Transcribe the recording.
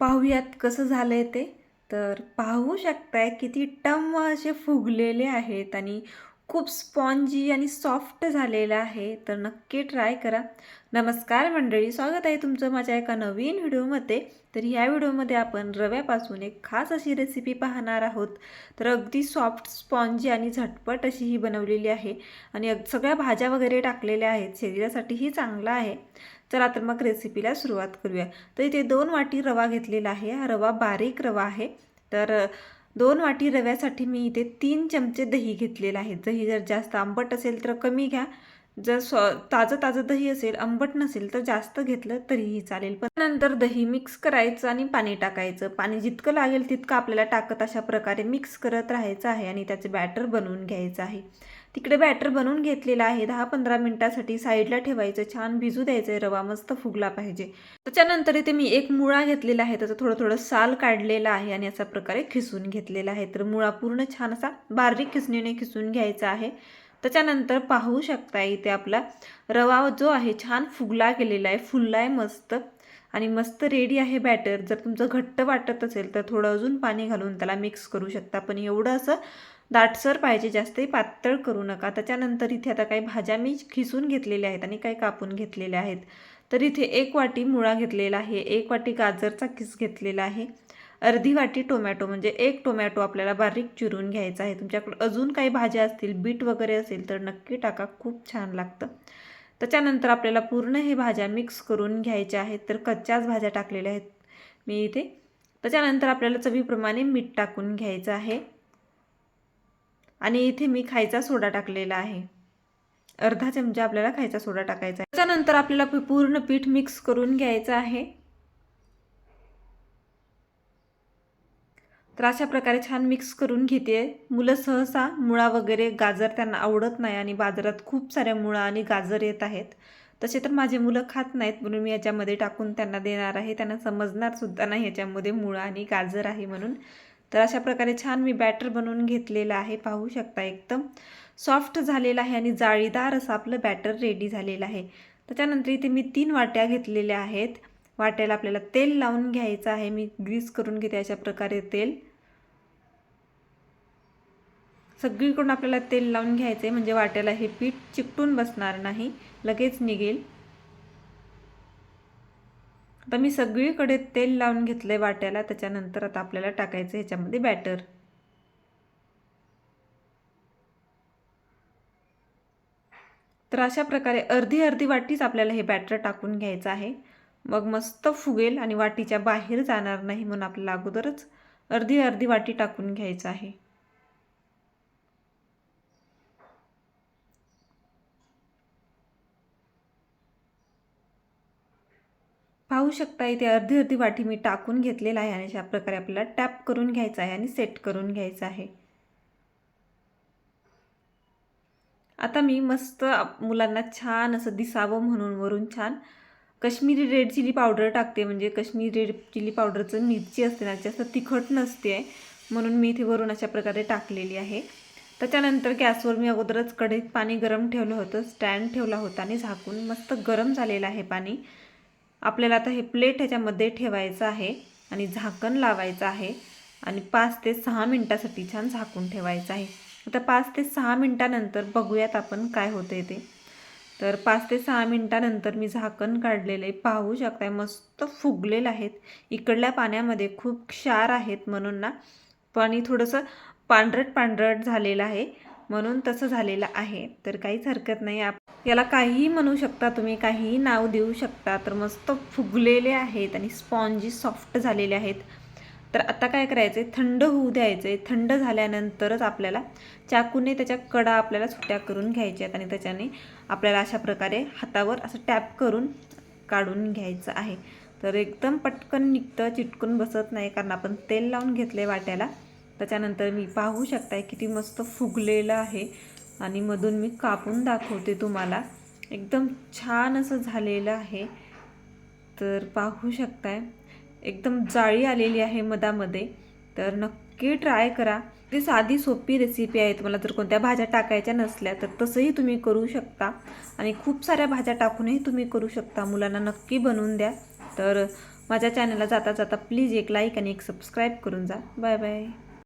पाहूयात कसं झालं आहे ते. तर पाहू शकताय किती टम असे फुगलेले आहेत आणि खूप स्पॉन्जी आणि सॉफ्ट झालेलं आहे. तर नक्की ट्राय करा. नमस्कार मंडळी स्वागत आहे तुमचं माझ्या एका नवीन व्हिडिओमध्ये. तर ह्या व्हिडिओमध्ये आपण रव्यापासून एक खास अशी रेसिपी पाहणार आहोत. तर अगदी सॉफ्ट स्पॉन्जी आणि झटपट अशी ही बनवलेली आहे. आणि अग सगळ्या भाज्या वगैरे टाकलेल्या आहेत. शरीरासाठीही चांगलं आहे. चला तर मग रेसिपीला सुरुवात करूया. तर इथे दोन वाटी रवा घेतलेला आहे. हा रवा बारीक रवा आहे. तर दोन वाटी रव्यासाठी मी इथे तीन चमचे दही घेतलेलं आहे. दही जर जास्त आंबट असेल तर कमी घ्या. जर स्व ताजं ताजं दही असेल आंबट नसेल तर जास्त घेतलं तरीही चालेल. पण नंतर दही मिक्स करायचं आणि पाणी टाकायचं. पाणी जितकं लागेल तितकं आपल्याला टाकत अशा प्रकारे मिक्स करत राहायचं आहे आणि त्याचे बॅटर बनवून घ्यायचं आहे. तिकडे बॅटर बनवून घेतलेलं आहे. दहा पंधरा मिनटासाठी साईडला ठेवायचं. छान भिजू द्यायचं आहे रवा. मस्त फुगला पाहिजे. त्याच्यानंतर इथे मी एक मुळा घेतलेला आहे. त्याचं थोडं थोडं साल काढलेला आहे आणि अशा प्रकारे खिसून घेतलेला आहे. तर मुळा पूर्ण छान असा बारीक खिसणीने खिसून घ्यायचा आहे. त्याच्यानंतर पाहू शकता इथे आपला रवा जो आहे छान फुगला गेलेला आहे फुलला आहे मस्त. आणि मस्त रेडी आहे बॅटर जर तुमचं घट्ट वाटत असेल तर थोडं अजून पाणी घालून त्याला मिक्स करू शकता. पण एवढं असं दाटसर पाहिजे जास्तही पातळ करू नका. त्याच्यानंतर इथे आता काही भाज्या मी खिसून घेतलेल्या आहेत आणि काही कापून घेतलेल्या आहेत. तर इथे एक वाटी मुळा घेतलेला आहे एक वाटी गाजरचा किस घेतलेला आहे. अर्धी वाटी टोमॅटो म्हणजे एक टोमॅटो आपल्याला बारीक चिरून घ्यायचा आहे. तुमच्याकडे अजून काही भाज्या असतील बीट वगैरे असेल तर नक्की टाका खूप छान लागतं. त्याच्यानंतर आपल्याला पूर्ण हे भाज्या मिक्स करून घ्यायच्या आहेत तर कच्च्याच भाज्या टाकलेल्या आहेत मी इथे. त्याच्यानंतर आपल्याला चवीप्रमाणे मीठ टाकून घ्यायचं आहे. आणि इथे मी खायचा सोडा टाकलेला आहे. अर्धा चमचा आपल्याला खायचा सोडा टाकायचा आहे. त्याच्यानंतर आपल्याला पूर्ण पीठ मिक्स करून घ्यायचं आहे. तर अशा प्रकारे छान मिक्स करून घेते मुलं सहसा मुळा वगैरे गाजर त्यांना आवडत नाही आणि बाजारात खूप साऱ्या मुळा आणि गाजर येत आहेत. तसे तर माझे मुलं खात नाहीत म्हणून मी याच्यामध्ये टाकून त्यांना देणार आहे. त्यांना समजणार सुद्धा नाही याच्यामध्ये मुळा आणि गाजर आहे म्हणून. तर अशा प्रकारे छान मी बॅटर बनवून घेतलेलं आहे. पाहू शकता एकदम सॉफ्ट झालेलं आहे आणि जाळीदार असं आपलं बॅटर रेडी झालेलं आहे. त्याच्यानंतर इथे मी तीन वाट्या घेतलेल्या आहेत. वाट्याला आपल्याला तेल लावून घ्यायचं आहे. मी ग्रीस करून घेते अशा प्रकारे तेल. सगळीकडून आपल्याला तेल लावून घ्यायचं आहे म्हणजे वाट्याला हे पीठ चिकटून बसणार नाही लगेच निघेल. आता मी सगळीकडे तेल लावून घेतलं आहे वाट्याला त्याच्यानंतर आता आपल्याला टाकायचं ह्याच्यामध्ये बॅटर. तर अशा प्रकारे अर्धी अर्धी वाटीच आपल्याला हे बॅटर टाकून घ्यायचं आहे. मग मस्त फुगेल आणि वाटीच्या बाहेर जाणार नाही म्हणून आपल्याला अगोदरच अर्धी अर्धी वाटी टाकून घ्यायचं आहे. पाहू शकता इथे अर्धी अर्धी वाटी मी टाकून घेतलेला आहे आणि अशा प्रकारे आपल्याला टॅप करून घ्यायचा आहे आणि सेट करून घ्यायचं आहे. आता मी मस्त मुलांना छान असं दिसावं म्हणून वरून छान कश्मीरी रेड चिली पावडर टाकते म्हणजे कश्मीरी रेड चिली पावडरचं मिरची असते ना जास्त तिखट नसते आहे म्हणून मी इथे वरून अशा प्रकारे टाकलेली आहे. त्याच्यानंतर गॅसवर मी अगोदरच कढईत पाणी गरम ठेवलं होतं स्टँड ठेवला होता आणि झाकून मस्त गरम झालेलं आहे पाणी. आपल्याला आता हे प्लेट ह्याच्यामध्ये ठेवायचं आहे आणि झाकण लावायचं आहे आणि पाच ते सहा मिनटासाठी छान झाकून ठेवायचं आहे. आता पाच ते सहा मिनटानंतर बघूयात आपण काय होते ते. तर पाच ते सहा मिनटानंतर मी झाकण काढलेलं आहे पाहू शकताय मस्त फुगलेलं आहेत. इकडल्या पाण्यामध्ये खूप क्षार आहेत म्हणून ना पाणी थोडंसं पांढरट पांढरट झालेलं आहे म्हणून तसं झालेलं आहे. तर काहीच हरकत नाही आप याला काहीही म्हणू शकता तुम्ही काहीही नाव देऊ शकता तर मस्त फुगलेले आहेत आणि स्पॉन्जी सॉफ्ट झालेले आहेत. तर आता काय करायचं आहे थंड होऊ द्यायचं आहे थंड झाल्यानंतरच आपल्याला चाकूने त्याच्या कडा आपल्याला सुट्या करून घ्यायच्या आहेत आणि त्याच्याने आपल्याला अशा प्रकारे हातावर असं टॅप करून काढून घ्यायचं आहे. तर एकदम पटकन निघतं चिटकून बसत नाही कारण आपण तेल लावून घेतलं आहे वाट्याला. त्याच्यानंतर मी पाहू शकताय किती मस्त फुगलेलं आहे. आणि मधून मी कापून दाखवते तुम्हाला. एकदम छान असं झालेलं आहे. तर पाहू शकताय. एकदम जाळी आलेली आहे मधामध्ये. तर नक्की ट्राय करा. ती साधी सोपी रेसिपी आहे. तुम्हाला जर कोणत्या भाज्या टाकायच्या नसल्या तर तसंही तुम्ही करू शकता. आणि खूप साऱ्या भाज्या टाकूनही तुम्ही करू शकता. मुलांना नक्की बनवून द्या. तर माझ्या चॅनलला जाता जाता प्लीज एक लाईक आणि एक सबस्क्राईब करून जा. Bye bye